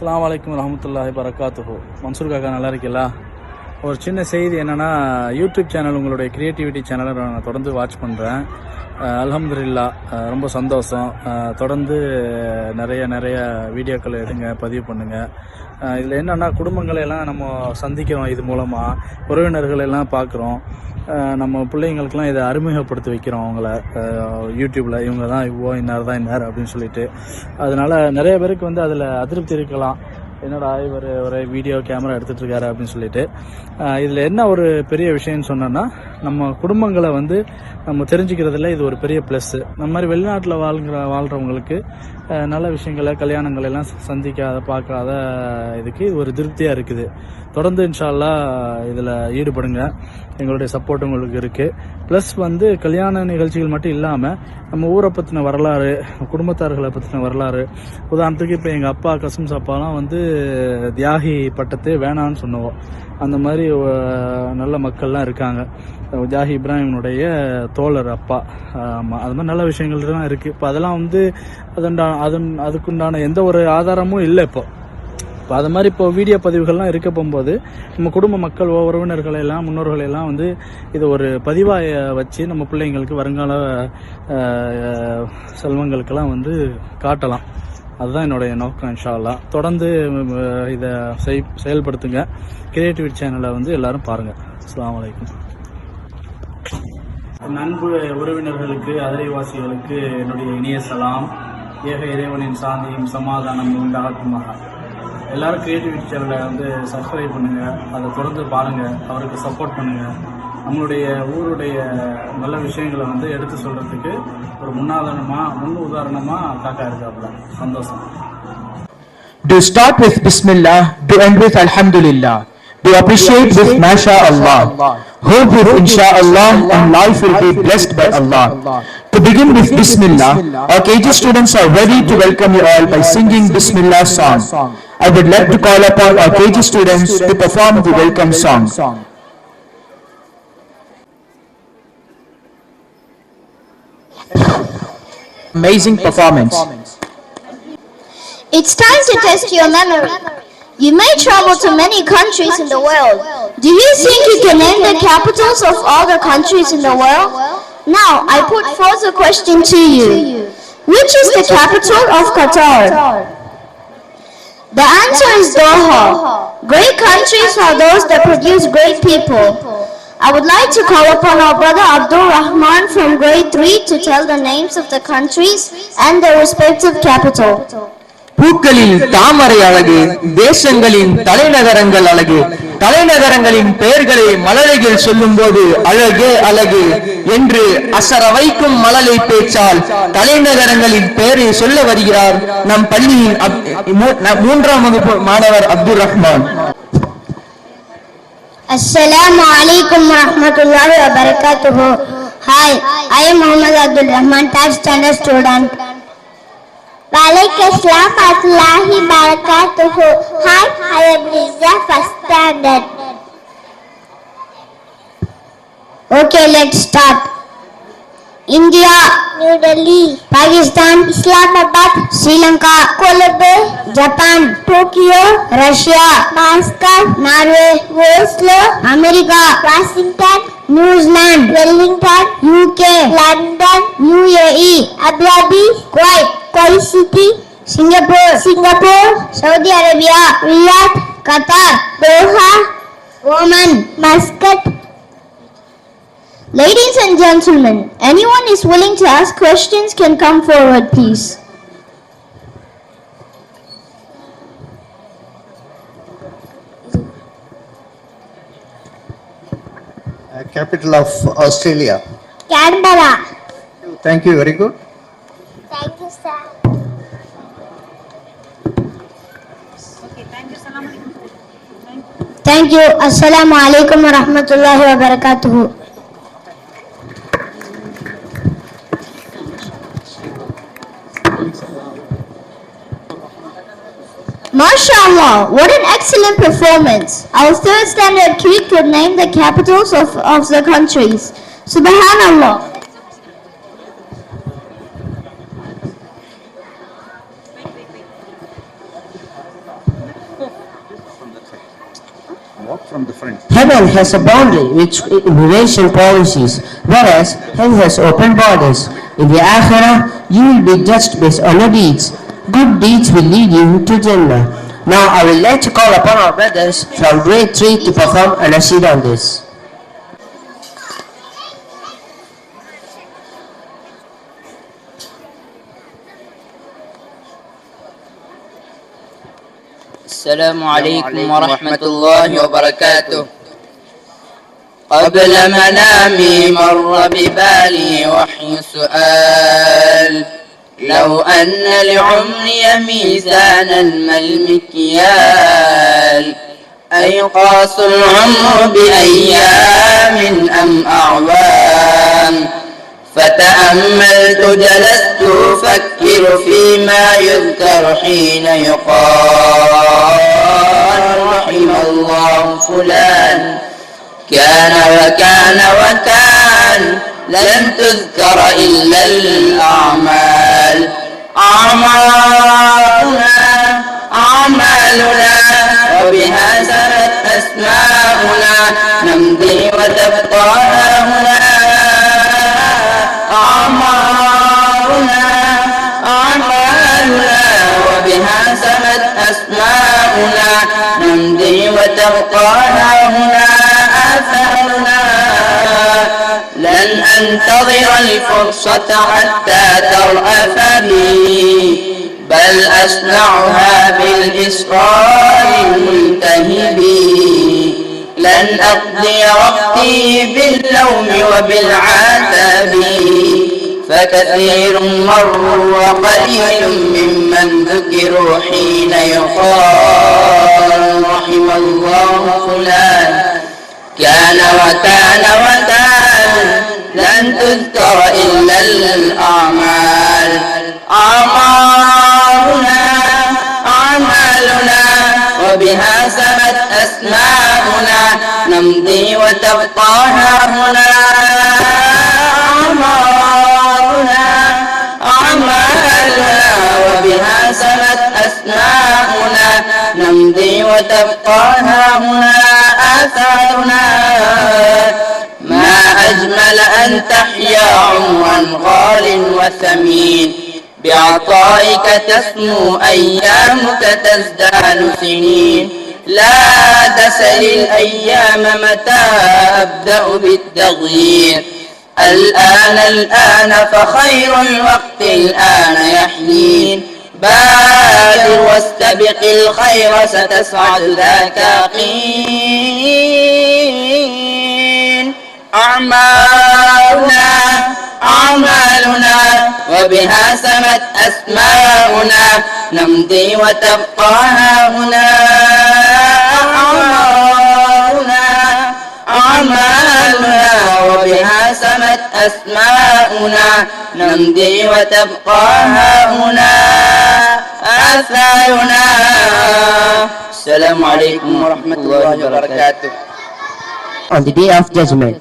அஸ்லாம் வலைக்கம் ரஹமத்துல்லாஹி பரக்காத்துஹோ மன்சூர் காக்கா நல்லா இருக்கீங்களா? ஒரு சின்ன செய்தி என்னென்னா யூடியூப் சேனல் உங்களுடைய கிரியேட்டிவிட்டி சேனலை நான் தொடர்ந்து வாட்ச் பண்ணுறேன் அலமதுல்லா ரொம்ப சந்தோஷம். தொடர்ந்து நிறைய நிறைய வீடியோக்கள் எடுங்க பதிவு பண்ணுங்கள் இதில் என்னென்னா குடும்பங்களை எல்லாம் நம்ம சந்திக்கிறோம் இது மூலமாக உறவினர்கள் எல்லாம் பார்க்குறோம் நம்ம பிள்ளைங்களுக்கெல்லாம் இதை அறிமுகப்படுத்தி வைக்கிறோம் அவங்கள. யூடியூப்பில் இவங்க தான் இவ்வளோ இன்னார் தான் இன்னார் அப்படின்னு சொல்லிட்டு. அதனால் நிறைய பேருக்கு வந்து அதில் அதிருப்தி இருக்கலாம். என்னடா இவர் ஒரு வீடியோ கேமரா எடுத்துட்ருக்காரு அப்படின்னு சொல்லிட்டு. இதில் என்ன ஒரு பெரிய விஷயம்னு சொன்னோன்னா நம்ம குடும்பங்களை வந்து நம்ம தெரிஞ்சுக்கிறதுல இது ஒரு பெரிய ப்ளஸ்ஸு நம்ம மாதிரி வெளிநாட்டில் வாழ்கிற வாழ்கிறவங்களுக்கு நல்ல விஷயங்களை கல்யாணங்கள் எல்லாம் சந்திக்காத பார்க்காத இதுக்கு இது ஒரு திருப்தியாக இருக்குது. தொடர்ந்து இன்ஷால்லா இதில் ஈடுபடுங்க. எங்களுடைய சப்போர்ட் உங்களுக்கு இருக்குது ப்ளஸ் வந்து கல்யாண நிகழ்ச்சிகள் மட்டும் இல்லாமல் நம்ம ஊரை பற்றின வரலாறு குடும்பத்தார்களை பற்றின வரலாறு. உதாரணத்துக்கு இப்போ எங்கள் அப்பா கசம்ஸ் அப்பாலாம் வந்து தியாகி பட்டத்தை வேணான்னு சொன்னோம். அந்த மாதிரி நல்ல மக்கள்லாம் இருக்காங்க. ஜாஹி இப்ராஹிமுடைய தோழர் அப்பா. ஆமாம் அது மாதிரி நல்ல விஷயங்கள்லாம் இருக்குது இப்போ அதெல்லாம் வந்து அதுண்டா அதன் அதுக்குண்டான எந்த ஒரு ஆதாரமும் இல்லை இப்போ. இப்போ அது மாதிரி இப்போ வீடியோ பதிவுகள்லாம் இருக்க போகும்போது நம்ம குடும்ப மக்கள் உறவினர்களை எல்லாம் முன்னோர்களெல்லாம் வந்து இது ஒரு பதிவாக வச்சு நம்ம பிள்ளைங்களுக்கு வருங்கால செல்வங்களுக்கெல்லாம் வந்து காட்டலாம். அதுதான் என்னுடைய நோக்கம் இன்ஷால்லா தொடர்ந்து இதை செய் செயல்படுத்துங்க. கிரியேட்டிவ் சேனலை வந்து எல்லாரும் பாருங்கள் அஸ்லாம் வலைக்கம் நண்பு உறவினர்களுக்கு அதிரைவாசிகளுக்கு என்னுடைய இனிய சலாம். ஏக இறைவனின் சாந்தியும் சமாதானம் உண்டாகட்டுமாக எல்லாரும் கிரியேட்டிவிட்டி சேனலை வந்து சப்ஸ்கிரைப் பண்ணுங்கள் அதை தொடர்ந்து பாருங்கள் அவருக்கு சப்போர்ட் பண்ணுங்கள் நம்மளுடைய ஊருடைய நல்ல விஷயங்களை வந்து எடுத்து சொல்கிறதுக்கு ஒரு முன்னாதாரணமாக முன் உதாரணமா காக்கா இருக்காப்புல சந்தோஷம் Do start with Bismillah, do end with Alhamdulillah. Do appreciate with Masha Allah. Hope with Insha'Allah and life will be blessed by Allah. To begin with Bismillah, our KG students are ready to welcome you all by singing Bismillah song. I would like to call upon our KG students to perform the welcome song. Amazing performance. It's time to test your memory. You may travel to many countries in the world. Do you think you can name the capitals of all the countries in the world? Now, I put forth a question to you. Which is the capital of Qatar? The answer is Doha. Great countries are those that produce great people. I would like to call upon our brother Abdul Rahman from grade 3 to tell the names of the countries and their respective capital. பூக்களில் தாமரை அழகு தேசங்களின் தலைநகரங்கள் அழகு தலைநகரங்களின் பெயர்களை மலரையில் சொல்லும்போது அழகே அழகு என்று அசர வைக்கும் மழலை பேச்சால் தலைநகரங்களின் பெயரை சொல்ல வருகிறார் நம் பள்ளியின் மூன்றாம் வகுப்பு மாணவர் Abdul Rahman Assalamu alaikum wa rahmatullahi wa barakatuhu. Hi, I am Muhammad 3rd standard student. Walaikum assalam wa rahmatullahi wa barakatuhu. Hi, I am Liza, 1st standard. Okay, let's start. India, New Delhi, Pakistan, Islamabad, Sri Lanka, Colombo, Japan, Tokyo, Russia, Moscow, Norway, Oslo, America, Washington, New Zealand, Wellington, UK, London, UAE, Abu Dhabi, Kuwait, Kuwait City, Singapore, Singapore, Saudi Arabia, Riyadh, Qatar, Doha, Oman, Muscat, Ladies and gentlemen, anyone is willing to ask questions can come forward, please. Uh, capital of Australia. Canberra. Thank you, very good. Thank you. Assalamu alaikum wa rahmatullahi wa barakatuhu. MashaAllah, what an excellent performance. Our third standard kid could name the capitals of, of the countries. Subhanallah. From the. Heaven has a boundary which immigration policies, whereas hell has open borders. In the Akhirah, you will be judged based on your deeds. Good deeds will lead you to Jannah. Now I will like to call upon our brothers from grade 3 to perform an ashid on this. السلام عليكم ورحمة الله وبركاته. قبل منامي مر ببالي وحي سؤال. لو أن لعمري ميزانا ما المكيال أيقاس العمر بأيام أم أعوام. فتأملت جلست أفكر فيما يذكر حين يقال رحم الله فلان كان وكان وكان لم تذكر إلا الأعمال أعمالنا أعمالنا وبها سرت أسماؤنا نمضي وتبقى وبها سمت أسماؤنا نمضي وتبقى هنا آثارنا. لن أنتظر الفرصة حتى ترأف بي بل أصنعها بالإصرار الملتهب. لن أقضي وقتي باللوم وبالعتاب فكثير مروا وقليل ممن ذكروا حين يقال رحم الله فلان. كان وكان وكان لن تذكر إلا الأعمال. أعمارنا أعمالنا وبها سمت أسماؤنا. نمضي وتبقى هنا وبها سمت أسماؤنا نمضي وتبقى هنا آثارنا. ما أجمل أن تحيا عمرا غال وثمين بعطائك تسمو أيامك تزداد سنين. لا تسل الأيام متى أبدأ بالتغيير. الآن الآن فخير الوقت الآن يحين بادر واستبق الخير ستسعد ذاك قين أعمالنا أعمالنا وبها سمت أسماؤنا نمضي وتبقى هنا. أعمالنا أعمالنا وبها سمت أسماؤنا نمضي وتبقى هنا. آثارنا السلام عليكم ورحمة الله وبركاته On the day of judgment.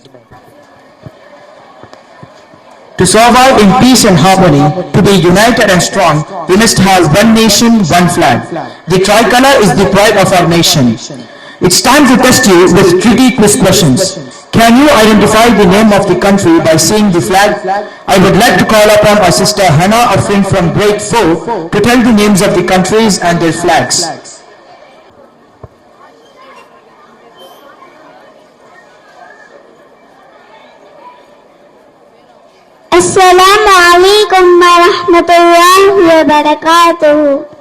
To survive in peace and harmony, to be united and strong, we must have one nation, one flag. The tricolor is the pride of our nation. It's time to test you with tricky quiz questions. Can you identify the name of the country by seeing the flag? I would like to call upon our sister Hannah Afrin from grade 4 to tell the names of the countries and their flags. Assalamu alaikum wa rahmatullahi wa.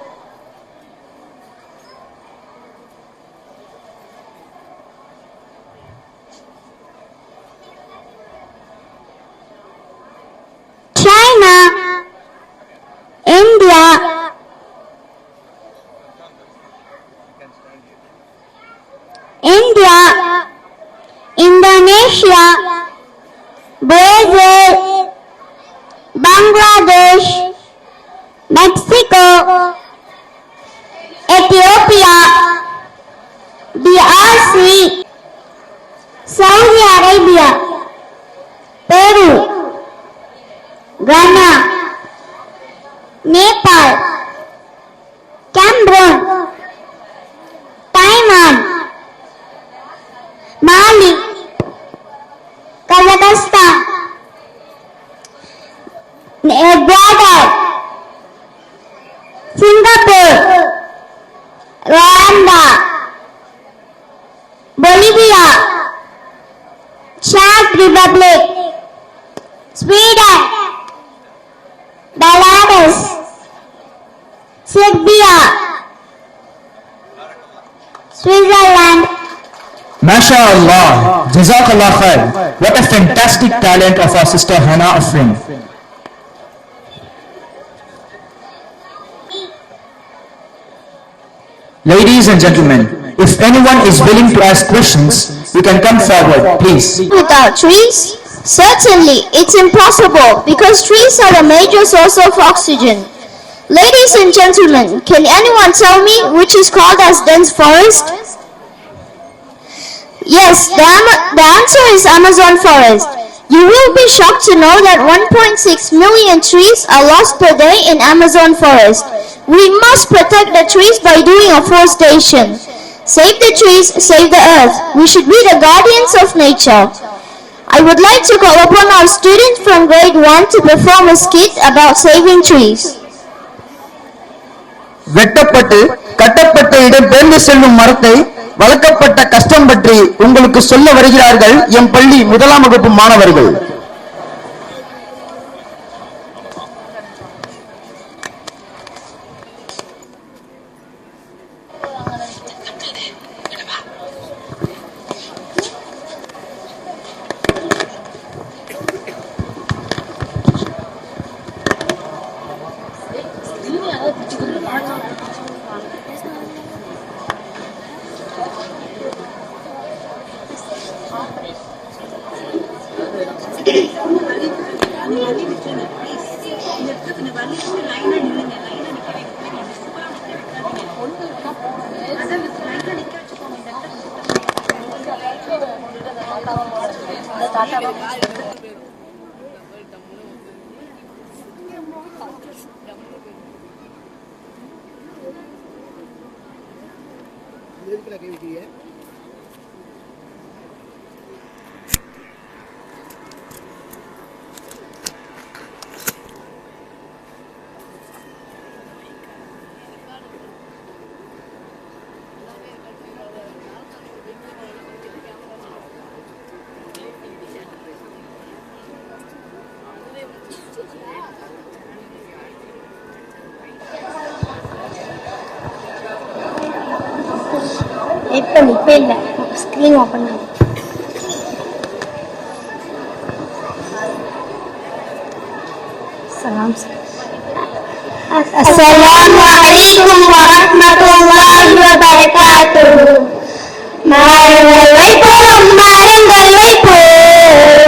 是啊。Bolivia check Republic Sweden Belarus Serbia Switzerland MashaAllah, Jazakallah khair. What a fantastic talent of our sister Hannah Afrin. Ladies and gentlemen, if anyone is willing to ask questions, you can come forward, please. without trees? Certainly, it's impossible because trees are a major source of oxygen. Ladies and gentlemen, can anyone tell me which is called as dense forest? Yes, the, the answer is Amazon forest. You will be shocked to know that 1.6 million trees are lost per day in Amazon forest. We must protect the trees by doing afforestation. Save the trees, save the earth. We should be the guardians of nature. I would like to call upon our student from grade 1 to perform a skit about saving trees. வெட்டப்பட்டு கட்டப்பட்ட இடம் பெயர்ந்து செல்லும் மரத்தை வளர்க்கப்பட்ட கஷ்டம் பற்றி உங்களுக்கு சொல்ல வருகிறார்கள் எம் பள்ளி முதலாம் வகுப்பு மாணவர்கள் இப்போ இப்போ இல்லை ஸ்க்ரீன் ஓப்பன் பண்ணு சலாம் அஸ்ஸலாமு அலைக்கும் வரஹ்மத்துல்லாஹி வபரகாத்துஹு மரங்கள் வைப்போம் மரங்கள் வைப்போம் மழை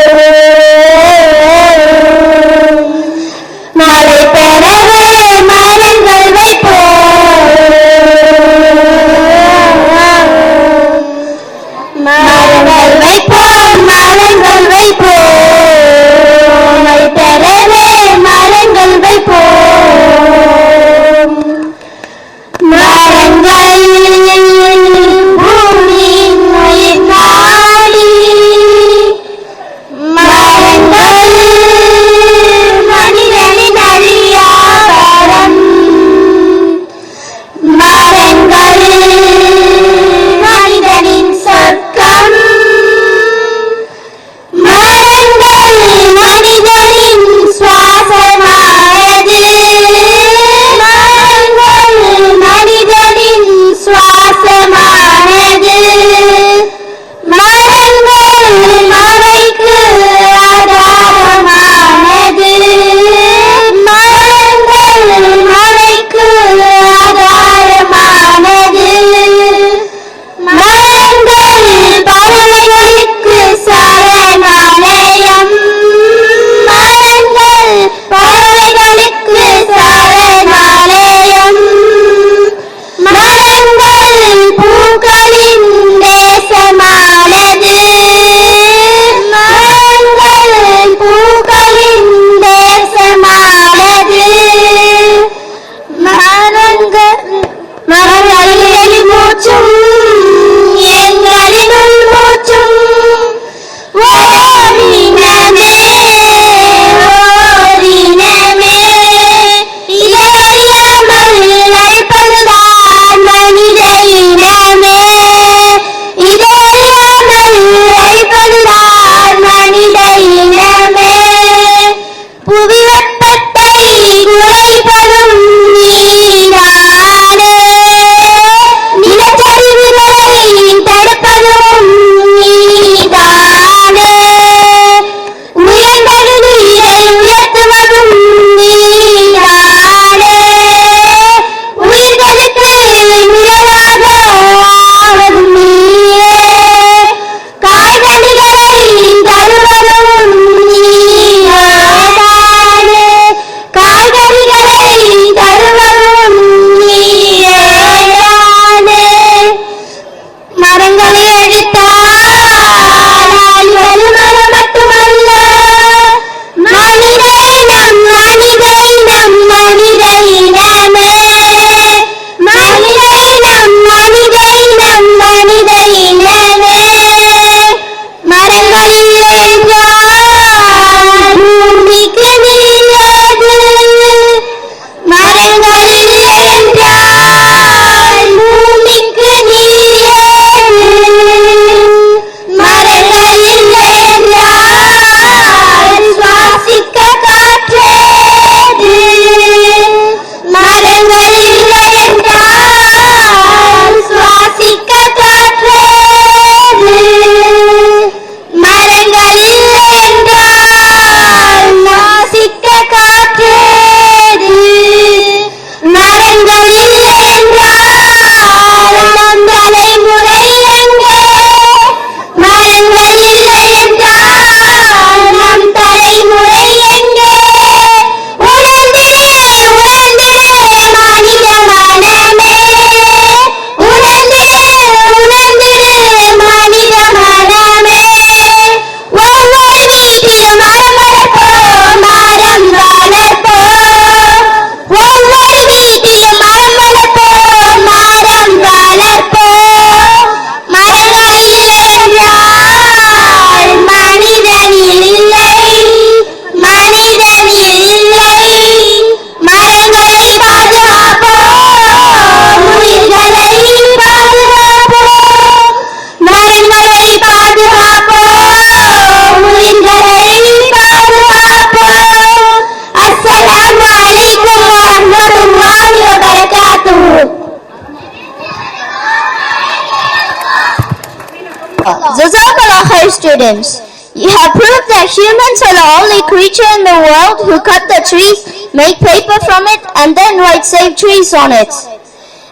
Students. You have proved that humans are the only creature in the world who cut the tree, make paper from it, and then write save trees on it.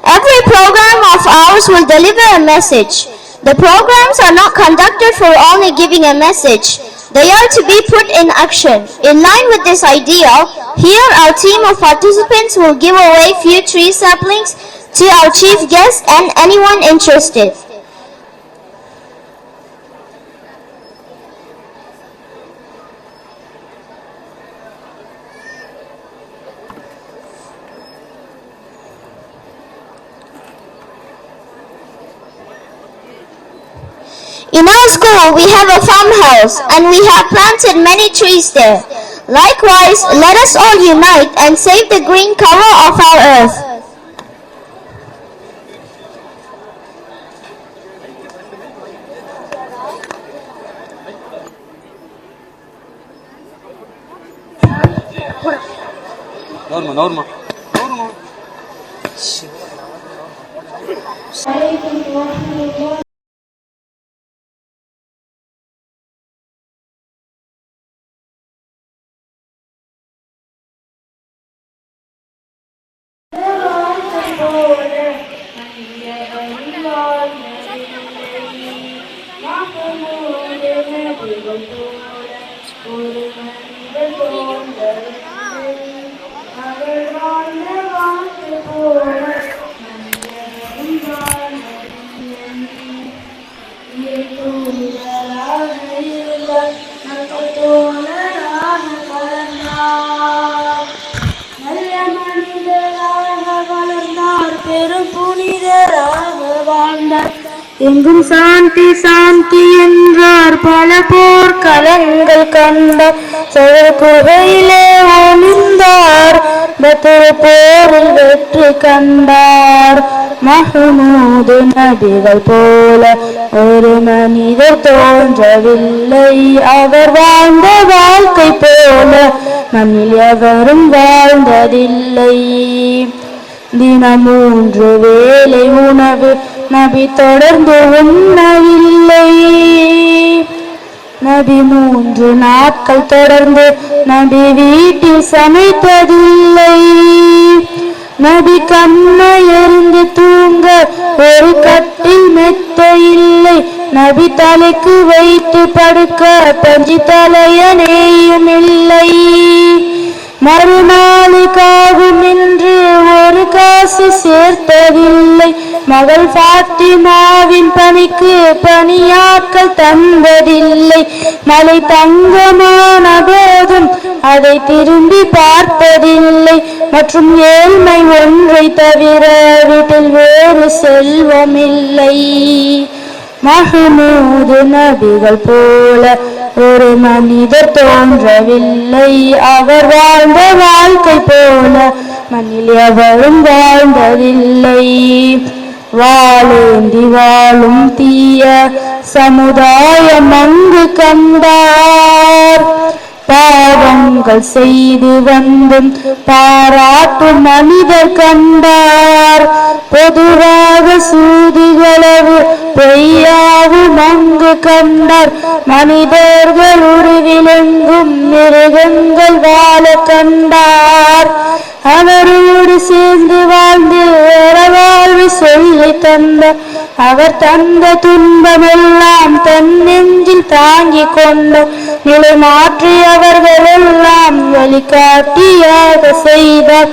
Every program of ours will deliver a message. The programs are not conducted for only giving a message. They are to be put in action. In line with this idea, here our team of participants will give away few tree saplings to our chief guest and anyone interested. In our school, we have a farmhouse and we have planted many trees there. Likewise, let us all unite and save the green cover of our earth. Normal. Normal. எங்கும் சாந்தி சாந்தி என்றார். பல போர் கலங்கள் கண்டார். சோழர் குகையிலே ஒளிந்தார். பத்திர போரில் வெற்றி கண்டார். மஹமூது நபிகள் போல ஒரு மனிதர் தோன்றவில்லை. அவர் வாழ்ந்த வாழ்க்கை போல நம்மில் எவரும் வாழ்ந்ததில்லை. தினம் மூன்று வேலை உணவு நபி தொடர்ந்து உண்ணவில்லை. நபி மூன்று நாட்கள் தொடர்ந்து நபி வீட்டில் சமைத்ததில்லை நபி கண்ணையறிந்து தூங்க ஒரு கட்டில் மெத்த இல்லை. நபி தலைக்கு வைத்து படுக்க பஞ்சு தலையனேயுமே மகள் பாத்திமாவின் பணிக்கு பணியாக்கள் தந்ததில்லை. மலை தங்கமான போதும் அதை திரும்பி பார்ப்பதில்லை மற்றும் ஏழ்மை ஒன்றை தவிர வீட்டில் வேறு செல்வமில்லை. மஹமூது நபிகள் போல ஒரு மனிதர் தோன்றவில்லை. அவர் வாழ்ந்த வாழ்க்கை போல மண்ணில் எவரும் வாழ்ந்ததில்லை. வாழேந்தி வாழும் தீய சமுதாயம் அங்கு கண்டார். பாவங்கள் செய்து வந்தும் பாராட்டு மனிதர் கண்டார். பொதுவாக சூதிகளவு பொய்யாவும் அங்கு கண்டார். மனிதர்கள் உருவிலெங்கும் மிருகங்கள் வாழ கண்டார். அவரோடு சேர்ந்து வாழ்ந்து சொல்லி தந்த அவர் தந்த துன்பமெல்லாம் தன் நெஞ்சில் தாங்கி கொண்ட நிலை மாற்றி அவர்களெல்லாம் வழிகாட்டியாக செய்தார்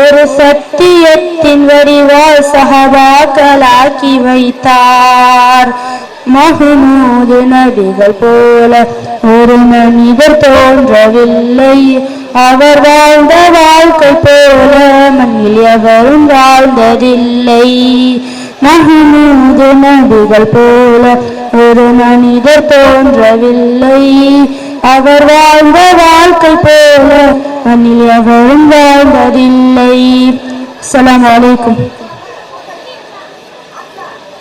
ஒரு சத்தியத்தின் வடிவால் சகபாக்களாக்கி வைத்தார். மஹமூது நபிகள் போல ஒரு மனிதர் தோன்றவில்லை. அவர் வாழ்ந்த வாழ்க்கை போல மண்ணில் எவரும் வாழ்ந்ததில்லை மஹமூது நபிகள் போல ஒரு மனிதர் தோன்றவில்லை அவர் வாழ்ந்த வாழ்க்கை போல மண்ணில் எவரும் வாழ்ந்ததில்லை அஸ்ஸலாமு அலைக்கும்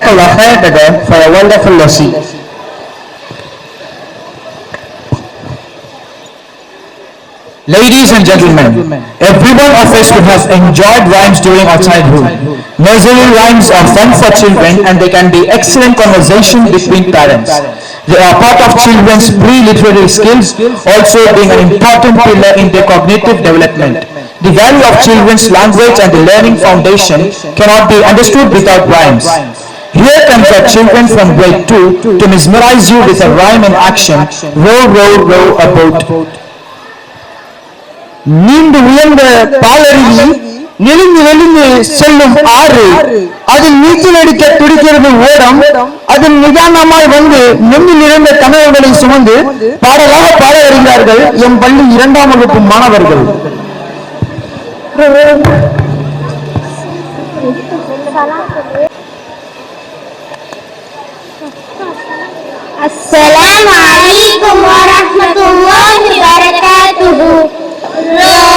Allah for a wonderful lesson. Ladies and gentlemen, everyone of us could have enjoyed rhymes during our childhood. Nursery rhymes are fun for children and they can be excellent conversation between parents. They are part of children's pre-literary skills, also being an important pillar in their cognitive development. The value of children's language and the learning foundation cannot be understood without rhymes. Here comes our children from grade 2 to mesmerize you with a rhyme in action, row, row, row a boat. நீண்டு உயர்ந்த பாலருவி நெளிந்து நெழுந்து செல்லும் ஆறு. அதில் நீச்சல் அடிக்க துடிக்கிறது ஓடம். அதன் நிதானமாய் வந்து நெம்பி நிறைந்த கனவுகளை சுமந்து பாடலாக பாட அறிந்தார்கள் என் பள்ளி இரண்டாம் வகுப்பு மாணவர்கள். السلام عليكم ورحمة الله وبركاته Yeah.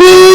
நன்றி